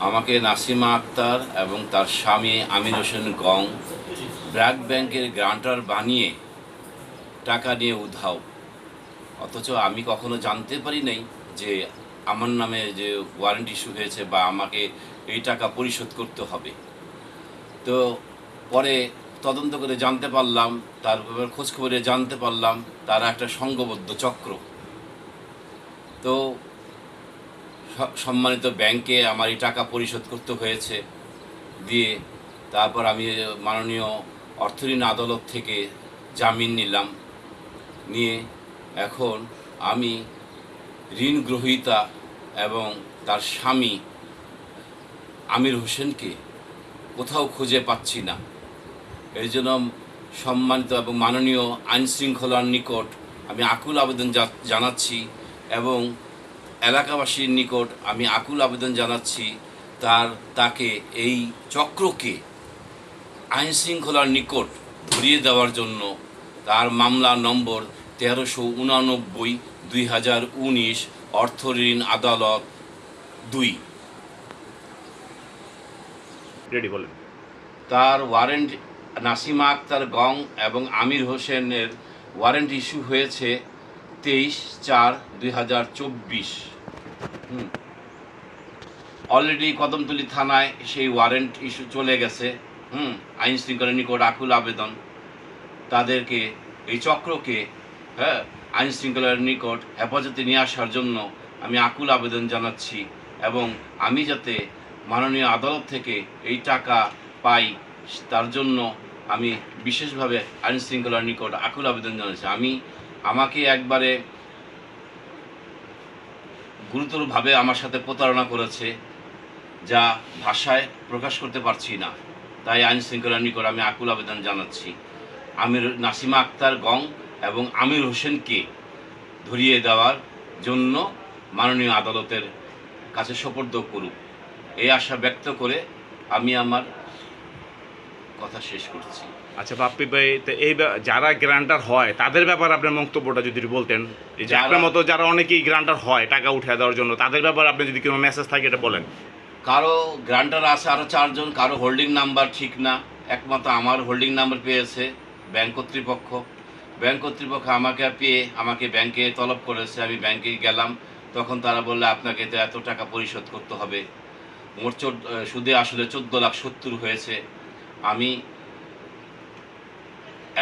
আমাকে নাসিমা আক্তার এবং তার স্বামী আমির হোসেন গং ব্র্যাক ব্যাংকের গ্রান্টার বানিয়ে টাকা নিয়ে উধাও। অথচ আমি কখনো জানতে পারি নাই যে আমার নামে যে ওয়ারেন্ট ইস্যু হয়েছে বা আমাকে এই টাকা পরিশোধ করতে হবে। তো পরে তদন্ত করে জানতে পারলাম, তার খোঁজখবরে জানতে পারলাম, তারা একটা সংঘবদ্ধ চক্র। তো সম্মানিত ব্যাংকে আমার এই টাকা পরিশোধ করতে হয়েছে। দিয়ে তারপর আমি মাননীয় অর্থঋণ আদালত থেকে জামিন নিলাম। নিয়ে এখন আমি ঋণ গ্রহীতা এবং তার স্বামী আমির হোসেনকে কোথাও খুঁজে পাচ্ছি না। এই জন্য সম্মানিত এবং মাননীয় আইনশৃঙ্খলার নিকট আমি আকুল আবেদন জানাচ্ছি এবং এলাকাবাসীর নিকট আমি আকুল আবেদন জানাচ্ছি তার তাকে এই চক্রকে আইন শৃঙ্খলার নিকট ধরিয়ে দেওয়ার জন্য। তার মামলা নম্বর তেরোশো উনানব্বই দুই হাজার উনিশ অর্থ ঋণ আদালত দুই। রেডি বলেন। তার ওয়ারেন্ট নাসিমা আক্তার গং এবং আমির হোসেনের ওয়ারেন্ট ইস্যু হয়েছে তেইশ চার দুই হাজার চব্বিশ। অলরেডি কদমতলী থানায় সেই ওয়ারেন্ট ইস্যু চলে গেছে, হুম, আইন শৃঙ্খলার নিকট আকুল আবেদন। তাদেরকে, এই চক্রকে হ্যাঁ আইন শৃঙ্খলার নিকট হেফাজতে নিয়ে আসার জন্য আমি আকুল আবেদন জানাচ্ছি এবং আমি যাতে মাননীয় আদালত থেকে এই টাকা পাই, তার জন্য আমি বিশেষভাবে আইন শৃঙ্খলার নিকট আকুল আবেদন জানাচ্ছি। আমি, আমাকে একবারে গুরুতরভাবে আমার সাথে প্রতারণা করেছে, যা ভাষায় প্রকাশ করতে পারছি না। তাই আইন শৃঙ্খলার নিকট আমি আকুল আবেদন জানাচ্ছি। আমির নাসিমা আক্তার গং এবং আমির হোসেনকে ধরিয়ে দেওয়ার জন্য মাননীয় আদালতের কাছে সোপর্দ করুক। এই আশা ব্যক্ত করে আমি আমার কথা শেষ করছি। আচ্ছা বাপ্পি ভাই তো এই যারা গ্রান্টার হয় তাদের ব্যাপারে আপনার মন্তব্যটা যদি বলতেন। যে আপনার মতো যারা অনেকেই গ্রান্টার হয় টাকা উঠে দেওয়ার জন্য তাদের ব্যাপারে আপনি যদি কোনো মেসেজ থাকে এটা বলেন। কারও গ্রান্টার আছে আরও চারজন কারও হোল্ডিং নাম্বার ঠিক না। একমাত্র আমার হোল্ডিং নাম্বার পেয়েছে ব্যাংক কর্তৃপক্ষ। ব্যাংক কর্তৃপক্ষ আমাকে পেয়ে আমাকে ব্যাংকে তলব করেছে। আমি ব্যাংকে গেলাম তখন তারা বললে আপনাকে তো এত টাকা পরিশোধ করতে হবে। মোট চোদ্দ সুদে আসলে চোদ্দ লাখ সত্তর হয়েছে। আমি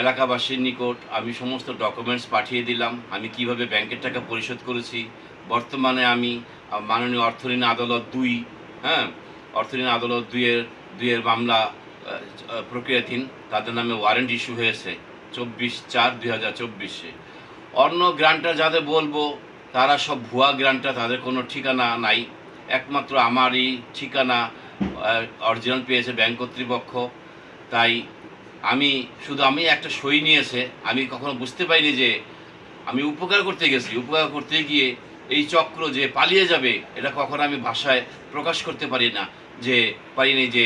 এলাকাবাসীর নিকট আমি সমস্ত ডকুমেন্টস পাঠিয়ে দিলাম। আমি কীভাবে ব্যাংকের টাকা পরিশোধ করেছি? বর্তমানে আমি মাননীয় অর্থঋণ আদালত দুই হ্যাঁ অর্থঋণ আদালত দুইয়ের দুইয়ের মামলা প্রক্রিয়াধীন। তাদের নামে ওয়ারেন্ট ইস্যু হয়েছে চব্বিশ চার দুই হাজার চব্বিশে। অন্য গ্রান্টার যাদের বলব, তারা সব ভুয়া গ্রান্টার তাদের কোনো ঠিকানা নাই। একমাত্র আমারই ঠিকানা অরিজিনাল পেয়েছে ব্যাংক কর্তৃপক্ষ। তাই আমি শুধু আমি একটা সই নিয়েছে আমি কখনো বুঝতে পারিনি যে আমি উপকার করতে গেছি। উপকার করতে গিয়ে এই চক্র যে পালিয়ে যাবে এটা কখনো আমি ভাষায় প্রকাশ করতে পারি না যে পারিনি যে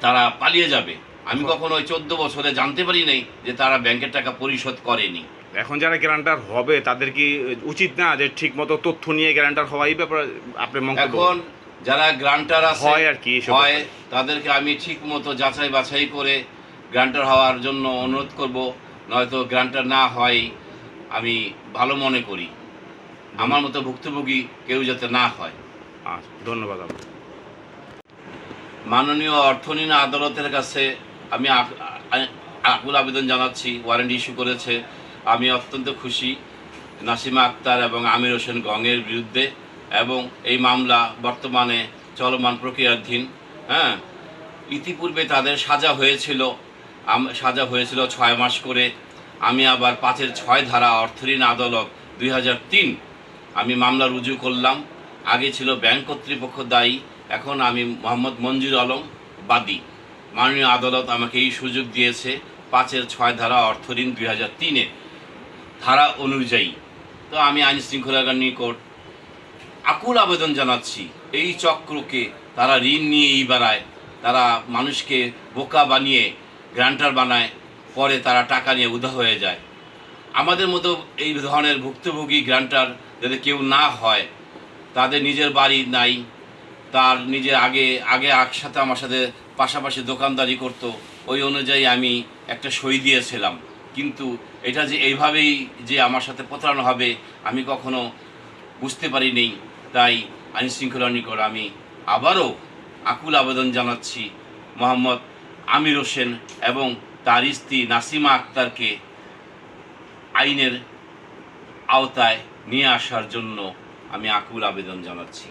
তারা পালিয়ে যাবে। আমি কখনো ওই চোদ্দ বছরে জানতে পারি নাই যে তারা ব্যাংকের টাকা পরিশোধ করেনি। এখন যারা গ্রান্টার হবে তাদের কি উচিত না যে ঠিক মতো তথ্য নিয়ে গ্যারান্টার হওয়া? এই ব্যাপারে আপনার এখন যারা গ্রান্টার আছে হয় আর কি হয় তাদেরকে আমি ঠিক মতো যাচাই বাছাই করে গ্রান্টার হওয়ার জন্য অনুরোধ করব নয়তো গ্রান্টার না হয় আমি ভালো মনে করি। আমার মতো ভুক্তভোগী কেউ যাতে না হয়। আচ্ছা ধন্যবাদ আপনাকে। মাননীয় অর্থনীন আদালতের কাছে আমি আক- আকুল আবেদন জানাচ্ছি ওয়ারেন্ট ইস্যু করেছে। আমি অত্যন্ত খুশি নাসিমা আক্তার এবং আমির হোসেন গঙের বিরুদ্ধে এবং এই মামলা বর্তমানে চলমান প্রক্রিয়াধীন হ্যাঁ? ইতিপূর্বে তাদের সাজা হয়েছিল সাজা হয়েছিল ছয় মাস করে। আমি আবার পাঁচের ছয় ধারা অর্থঋণ আদালত দুই হাজার তিন আমি মামলা রুজু করলাম। আগে ছিল ব্যাংক কর্তৃপক্ষ দায়ী, এখন আমি মোহাম্মদ মঞ্জুর আলম বাদী। মাননীয় আদালত আমাকে এই সুযোগ দিয়েছে পাঁচের ছয় ধারা অর্থঋণ দুই হাজার তিনে ধারা অনুযায়ী। তো আমি আইন শৃঙ্খলার নিকট আকুল আবেদন জানাচ্ছি, এই চক্রকে তারা ঋণ নিয়েই বেড়ায় তারা মানুষকে বোকা বানিয়ে গ্রান্টার বানায়, পরে তারা টাকা নিয়ে উধা হয়ে যায়। আমাদের মতো এই ধরনের ভুক্তভোগী গ্রান্টার যাতে কেউ না হয়, তাদের নিজের বাড়ি নাই, তার নিজের আগে আগে একসাথে আমার সাথে পাশাপাশি দোকানদারি করতো, ওই অনুযায়ী আমি একটা সই দিয়েছিলাম। কিন্তু এটা যে এইভাবেই যে আমার সাথে প্রতারণা হবে, আমি কখনো বুঝতে পারিনি। তাই আইন শৃঙ্খলা নিকট আমি আবারও আকুল আবেদন জানাচ্ছি। মোহাম্মদ আমির হোসেন এবং তার স্ত্রী নাসিমা আক্তারকে আইনের আওতায় নিয়ে আসার জন্য আমি আকুল আবেদন জানাচ্ছি।